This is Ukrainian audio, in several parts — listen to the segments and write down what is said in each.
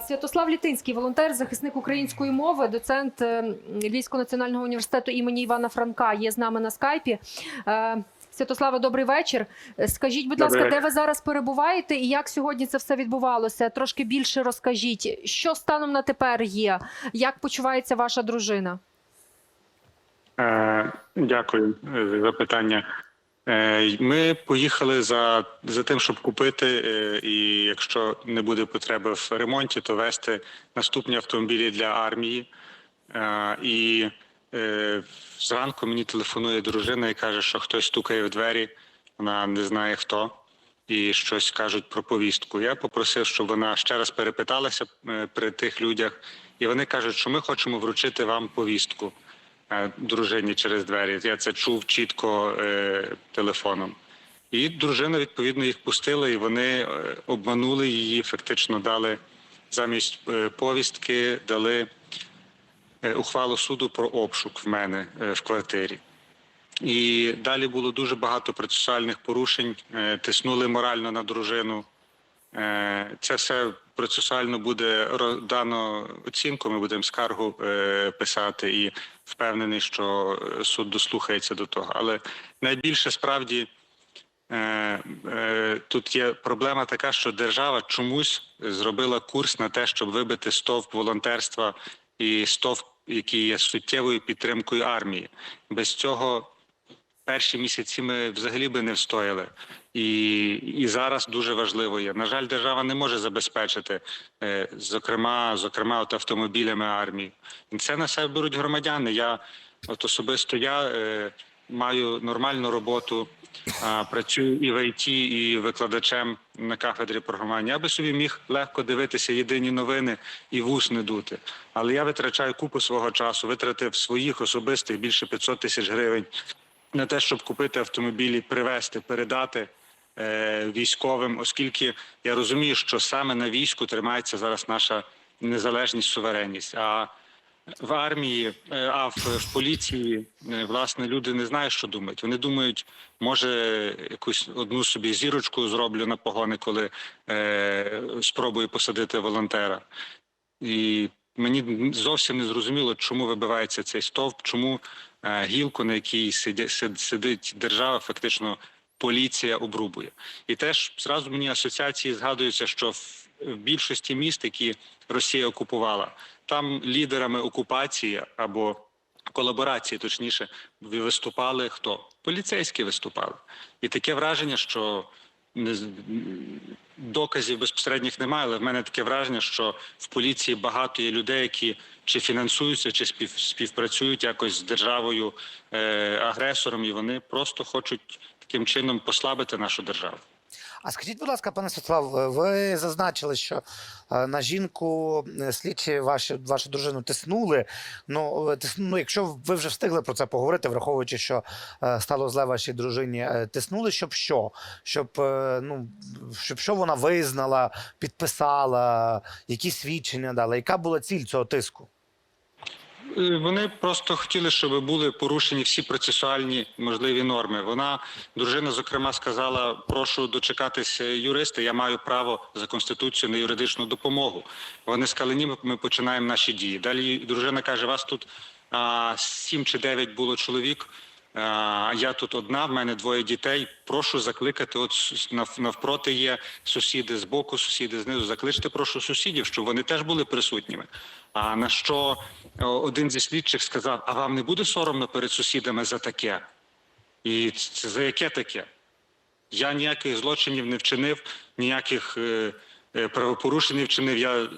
Святослав Літинський, волонтер, захисник української мови, доцент е, Львівського національного університету імені Івана Франка, є з нами на скайпі. Е, Святославе, добрий вечір. Скажіть, будь ласка, де ви зараз перебуваєте і як сьогодні це все відбувалося? Трошки більше розкажіть, що станом на тепер є? Як почувається ваша дружина? Е, Дякую за запитання. Е, Ми поїхали за, за тим, щоб купити, е, і якщо не буде потреби в ремонті, то вести наступні автомобілі для армії. Е, І зранку мені телефонує дружина і каже, що хтось стукає в двері, вона не знає хто, і щось кажуть про повістку. Я попросив, щоб вона ще раз перепиталася при тих людях, і вони кажуть, що ми хочемо вручити вам повістку дружині через двері. Я це чув чітко е, телефоном. І дружина відповідно їх пустила, і вони е, обманули її. Фактично дали замість е, повістки, дали е, ухвалу суду про обшук в мене в квартирі. І далі було дуже багато процесуальних порушень, тиснули морально на дружину. Це все процесуально буде дано оцінку. Ми будемо скаргу е, писати і впевнений, що е, суд дослухається до того. Але найбільше справді е, тут є проблема така, що держава чомусь зробила курс на те, щоб вибити стовп волонтерства і стовп, який є суттєвою підтримкою армії. Без цього перші місяці ми взагалі би не встояли. І, і зараз дуже важливо є. На жаль, держава не може забезпечити, е, зокрема, зокрема, от автомобілями армії. І це на себе беруть громадяни. Я от особисто я е, маю нормальну роботу, а, працюю і в ІТ, і викладачем на кафедрі програмування. Я би собі міг легко дивитися єдині новини і вус не дути. Але я витрачаю купу свого часу, витратив своїх особистих більше 500 тисяч гривень на те, щоб купити автомобілі, привезти, передати е, військовим, оскільки я розумію, що саме на війську тримається зараз наша незалежність, суверенність. А в армії, е, а в, в поліції, е, власне, люди не знають, що думають. Вони думають, може, якусь одну собі зірочку зроблю на погони, коли е, спробую посадити волонтера. І мені зовсім не зрозуміло, чому вибивається цей стовп, чому гілку, на якій сидя, сид- сидить держава, фактично поліція обрубує. І теж зразу мені асоціації згадуються, що в, більшості міст, які Росія окупувала, там лідерами окупації або колаборації, точніше, виступали хто? Поліцейські виступали. І таке враження, що доказів безпосередніх немає, але в мене таке враження, що в поліції багато є людей, які чи фінансуються, чи спів, співпрацюють якось з державою е, агресором, і вони просто хочуть таким чином послабити нашу державу. А скажіть, будь ласка, пане Святослав, е, ви зазначили, що е, на жінку е, слідчі ваші, вашу дружину тиснули. Ну, е, ну, якщо ви вже встигли про це поговорити, враховуючи, що стало зле вашій дружині, тиснули, щоб що? Щоб, ну, щоб що вона визнала, підписала, які свідчення дала? Яка була ціль цього тиску? Е, Вони просто хотіли, щоб були порушені всі процесуальні можливі норми. Вона дружина, зокрема, сказала: прошу дочекатися юриста. Я маю право за конституцію на юридичну допомогу. Вони сказали, ні, ми- починаємо наші дії. Далі дружина каже: вас тут сім чи дев'ять було чоловік. Я тут одна, в мене двоє дітей. Прошу закликати. От навпроти є сусіди з боку, сусіди знизу. Закличте, прошу сусідів, щоб вони теж були присутніми. А на що один зі слідчих сказав: А вам не буде соромно перед сусідами за таке? І це за яке таке? Я ніяких злочинів не вчинив, ніяких е, е, правопорушень не вчинив. Я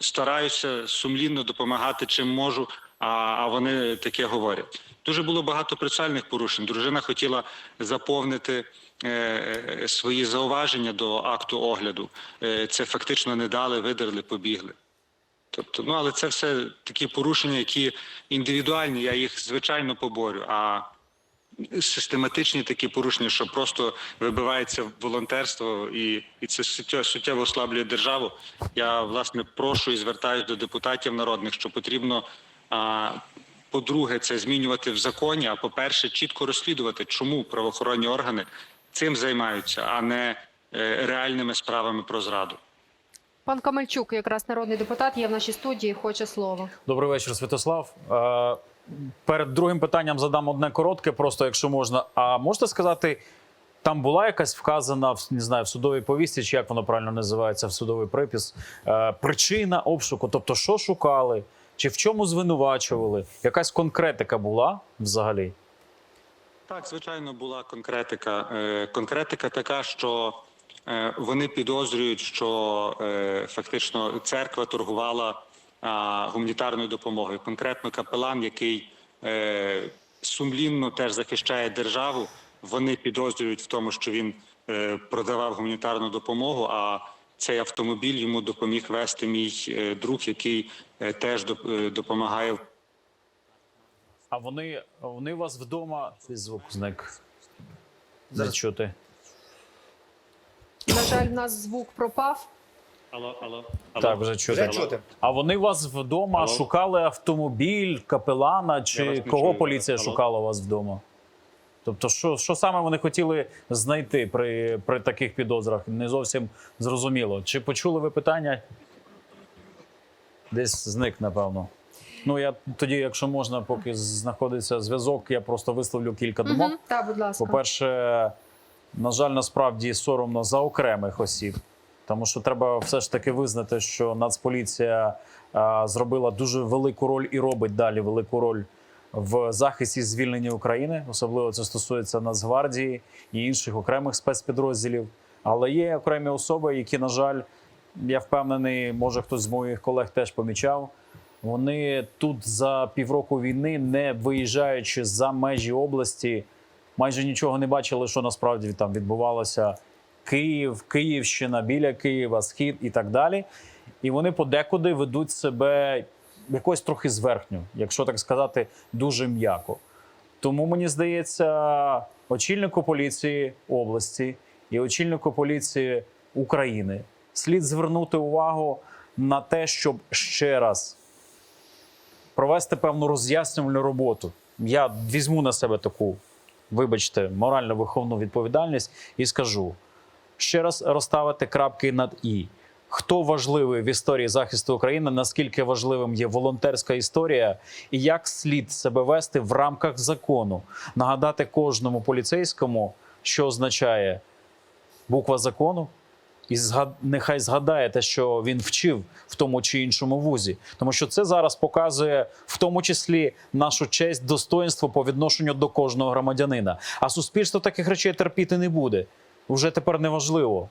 стараюся сумлінно допомагати чим можу, а, вони таке говорять. Дуже було багато процесуальних порушень. Дружина хотіла заповнити е, е, свої зауваження до акту огляду. Е, це фактично не дали, видерли, побігли. Тобто, ну але це все такі порушення, які індивідуальні. Я їх звичайно поборю. А систематичні такі порушення, що просто вибивається волонтерство, і, і це суттєво, суттєво ослаблює державу. Я власне прошу і звертаюся до депутатів народних, що потрібно. А, по-друге, це змінювати в законі. А по-перше, чітко розслідувати, чому правоохоронні органи цим займаються, а не е, реальними справами про зраду. Пан Камельчук, якраз народний депутат, є в нашій студії. Хоче слово. Добрий вечір, Святослав. Е, Перед другим питанням задам одне коротке, просто якщо можна. А можете сказати, там була якась вказана в- не знаю, в судовій повісті, чи як воно правильно називається, в судовий припис, е, причина обшуку? Тобто, що шукали, чи в чому звинувачували? Якась конкретика була взагалі? Так, звичайно, була конкретика. Е, Конкретика така, що е, вони підозрюють, що е, фактично церква торгувала гуманітарною допомогою. Конкретно капелан, який сумлінно теж захищає державу. Вони підозрюють в тому, що він продавав гуманітарну допомогу. А цей автомобіль йому допоміг вести мій е, друг, який е, теж е, допомагає А вони, вони у вас вдома звук зник. Зараз. чути. На жаль, в нас звук пропав. Алло, алло. Так, вже чути. Вже чути. А вони у вас вдома Алло? шукали автомобіль, капелана, чи кого чую. поліція Алло? шукала у вас вдома? Тобто, що, що саме вони хотіли знайти при, при таких підозрах? Не зовсім зрозуміло. Чи почули ви питання? Десь зник, напевно. Ну, я тоді, якщо можна, поки знаходиться зв'язок, я просто висловлю кілька думок. Угу. Так, будь ласка. По-перше, на жаль, насправді соромно за окремих осіб, тому що треба все ж таки визнати, що Нацполіція а, зробила дуже велику роль і робить далі велику роль в захисті звільнення України. Особливо це стосується Нацгвардії і інших окремих спецпідрозділів. Але є окремі особи, які, на жаль, я впевнений, може хтось з моїх колег теж помічав. Вони тут за півроку війни, не виїжджаючи за межі області, майже нічого не бачили, що насправді там відбувалося. Київ, Київщина, біля Києва, Схід і так далі. І вони подекуди ведуть себе якось трохи зверхньо, якщо так сказати, дуже м'яко. Тому мені здається, очільнику поліції області і очільнику поліції України слід звернути увагу на те, щоб ще раз провести певну роз'яснювальну роботу. Я візьму на себе таку, вибачте, морально виховну відповідальність і скажу ще раз розставити крапки над і. Хто важливий в історії захисту України? Наскільки важливим є волонтерська історія, і як слід себе вести в рамках закону? Нагадати кожному поліцейському, що означає буква закону, і нехай згадає те, що він вчив в тому чи іншому вузі, тому що це зараз показує в тому числі нашу честь, достоинство по відношенню до кожного громадянина. А суспільство таких речей терпіти не буде. Вже тепер неважливо.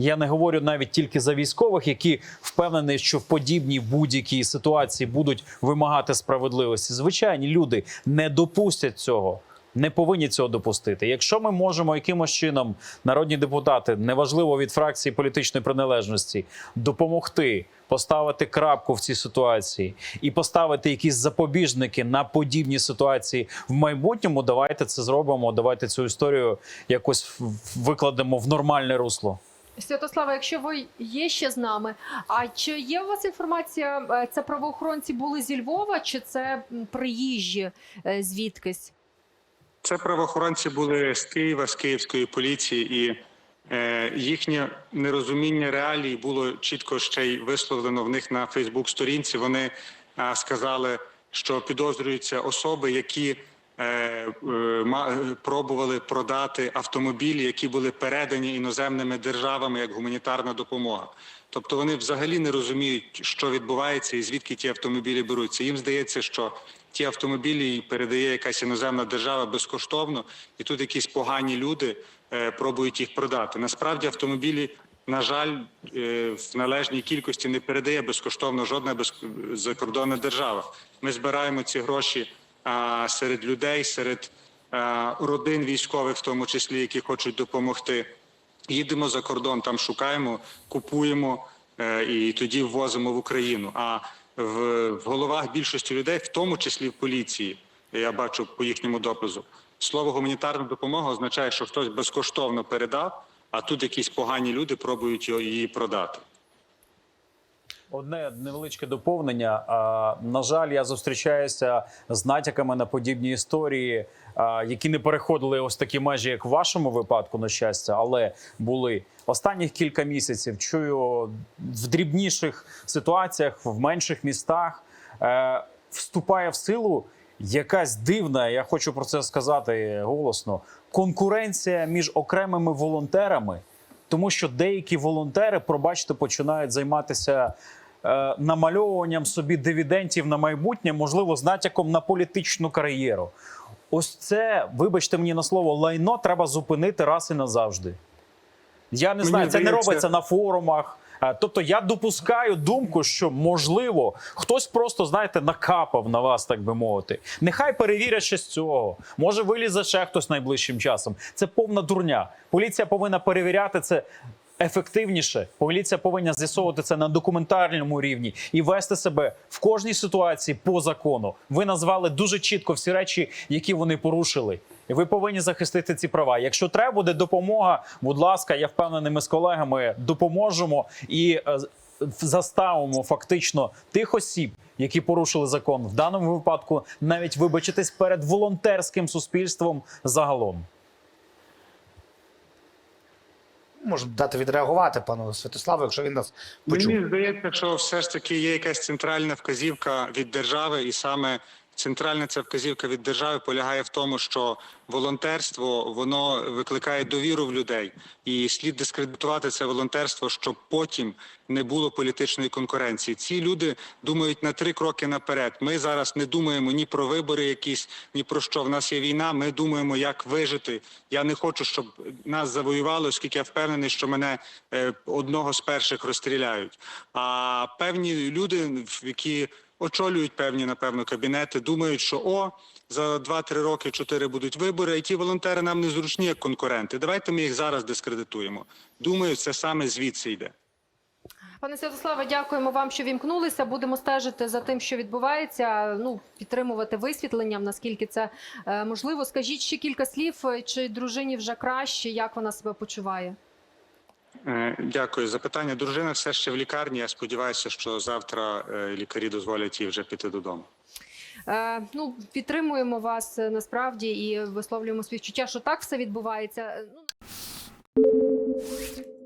Я не говорю навіть тільки за військових, які впевнені, що в подібній будь-якій ситуації будуть вимагати справедливості. Звичайні люди не допустять цього. Не повинні цього допустити. Якщо ми можемо якимось чином, народні депутати, неважливо від фракції політичної приналежності, допомогти поставити крапку в цій ситуації і поставити якісь запобіжники на подібні ситуації в майбутньому, давайте це зробимо. Давайте цю історію якось викладемо в нормальне русло. Святослава, якщо ви є ще з нами, а чи є у вас інформація? е, Це правоохоронці були зі Львова, чи це приїжджі е, звідкись? Це правоохоронці були з Києва, з київської поліції, і е, їхнє нерозуміння реалій було чітко ще й висловлено в них на Фейсбук-сторінці. Вони е, сказали, що підозрюються особи, які пробували продати автомобілі, які були передані іноземними державами як гуманітарна допомога. Тобто вони взагалі не розуміють, що відбувається і звідки ті автомобілі беруться. Їм здається, що ті автомобілі передає якась іноземна держава безкоштовно, і тут якісь погані люди е, пробують їх продати. Насправді автомобілі, на жаль, е, в належній кількості не передає безкоштовно жодна закордонна держава. Ми збираємо ці гроші серед людей, серед родин військових, в тому числі, які хочуть допомогти. Їдемо за кордон, там шукаємо, купуємо е, і тоді ввозимо в Україну. А в, головах більшості людей, в тому числі в поліції, я бачу по їхньому допису, слово гуманітарна допомога означає, що хтось безкоштовно передав, а тут якісь погані люди пробують її продати. Одне невеличке доповнення. На жаль, я зустрічаюся з натяками на подібні історії, які не переходили ось такі межі, як в вашому випадку, на щастя, але були останніх кілька місяців. Чую в дрібніших ситуаціях, в менших містах е, вступає в силу якась дивна. Я хочу про це сказати голосно. Конкуренція між окремими волонтерами. Тому що деякі волонтери, пробачте, починають займатися намальовуванням собі дивідентів на майбутнє, можливо, з натяком на політичну кар'єру. Ось це, вибачте мені на слово, лайно треба зупинити раз і назавжди. Я не Мені знаю, це не робиться на форумах. Е, Тобто я допускаю думку, що можливо хтось просто знаєте накапав на вас, так би мовити. Нехай перевірять ще з цього. Може вилізе ще хтось найближчим часом. Це повна дурня. Поліція повинна перевіряти це ефективніше. Поліція повинна з'ясовувати це на документальному рівні і вести себе в кожній ситуації по закону. Ви назвали дуже чітко всі речі, які вони порушили. І ви повинні захистити ці права. Якщо треба буде допомога, будь ласка, я впевнений, ми з колегами допоможемо і е, заставимо фактично тих осіб, які порушили закон, в даному випадку навіть вибачитись перед волонтерським суспільством загалом. Можна дати відреагувати пану Святославу, якщо він нас почув. Мені здається, що все ж таки є якась центральна вказівка від держави, і саме центральна ця вказівка від держави полягає в тому, що волонтерство воно викликає довіру в людей, і слід дискредитувати це волонтерство, щоб потім не було політичної конкуренції. Ці люди думають на три кроки наперед. Ми зараз не думаємо ні про вибори, якісь ні про що. В нас є війна. Ми думаємо, як вижити. Я не хочу, щоб нас завоювали, оскільки я впевнений, що мене е, одного з перших розстріляють. А певні люди, які очолюють певні, напевно, кабінети, думають, що о. За 2-3 роки, 4 будуть вибори, і ті волонтери нам не зручні як конкуренти. Давайте ми їх зараз дискредитуємо. Думаю, це саме звідси йде. Пане Святославе, дякуємо вам, що вімкнулися. Будемо стежити за тим, що відбувається. Ну підтримувати висвітленням, наскільки це е, можливо. Скажіть ще кілька слів. е, Чи дружині вже краще? Як вона себе почуває? Е, Дякую за питання. Дружина все ще в лікарні. Я сподіваюся, що завтра лікарі дозволять їй вже піти додому. Е, ну підтримуємо вас е, насправді і висловлюємо співчуття, що так все відбувається. Е, Ну